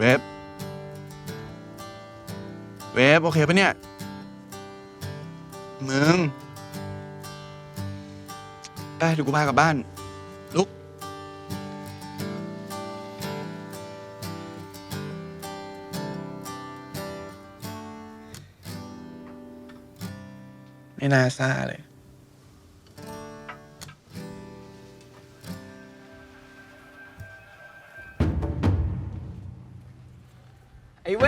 เวฟ เวฟ โอเคปะเนี่ย มึงได้เดี๋ยวกูพากลับบ้าน ลุก ไม่น่าซ่าเลย อ้เว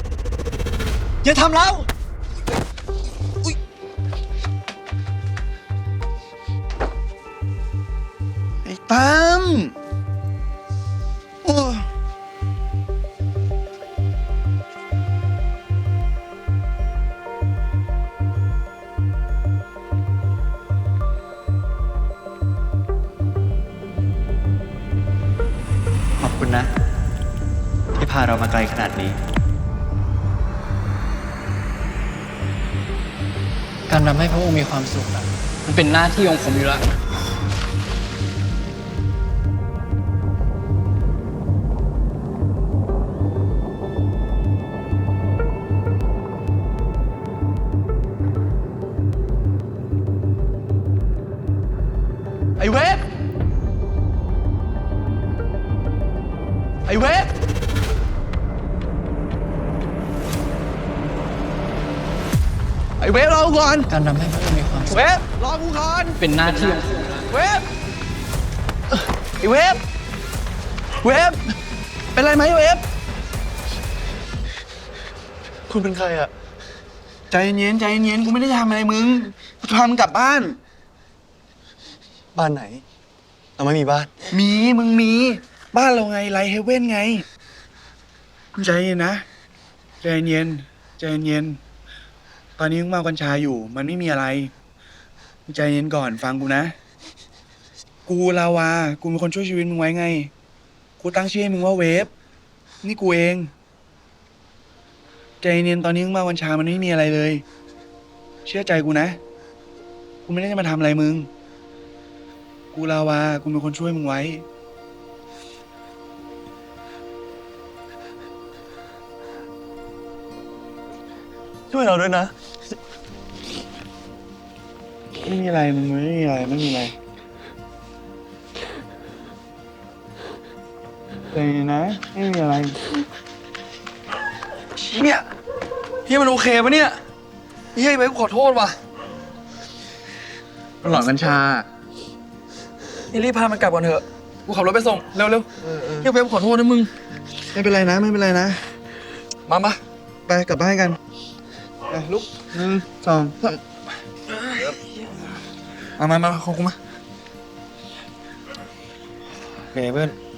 ฟอย่าทำเราไอ้ตั้มโอ้ขอบคุณนะาเรามาไกลขนาดนี้ การทำให้พระองค์มีความสุขอะมันเป็นหน้าที่ของผมอยู่แล้ว ไอ้เวฟไอ้เวฟ ไอ้เวฟรอกูก่อนการทำให้พระองค์มีความสุขเวฟรอกูก่อนเป็นหน้าที่ของผมเวฟไอ้เวฟเวฟเป็นไรไหมเวฟคุณเป็นใครอะใจเย็นๆใจเย็นๆกูไม่ได้ทำอะไรมึงกูจะพามึงกลับบ้าน บ้านไหน เราไม่มีบ้าน มีมึงมี บ้านเราไงไลเฮเว่นไงมึงใจเย็นนะ ใจเย็นใจเย็น ตอนนี้มึงเมากัญชาอยู่ มันไม่มีอะไรมึงใจเย็นก่อนฟังกูนะ กูลาวา กูเป็นคนช่วยชีวิตมึงไว้ไง กูตั้งชื่อให้มึงว่าเวฟ นี่กูเอง ใจเย็นตอนนี้มึงเมากัญชามันไม่มีอะไรเลย เชื่อใจกูนะ กูไม่ได้จะมาทำอะไรมึง กูลาวา กูเป็นคนช่วยมึงไว้ ช่วยเราด้วยนะ ไม่มีอะไรมึงไม่มีอะไรไม่มีอะไรใจเย็นนะ ไม่มีอะไร เนี่ยเฮียมันโอเคปะเนี่ยเฮียไปขอโทษว่ะมันหลอนกัญชานี่รีบพามันกลับก่อนเถอะ กูขับรถไปส่ง เร็วเร็วเฮียเวฟขอโทษนะมึง ไม่เป็นไรนะ ไม่เป็นไรนะ มามาไปกลับบ้านกัน ไปลุกหนึ่งสองสามมามามาของกูมาโอเคเพื่อนไ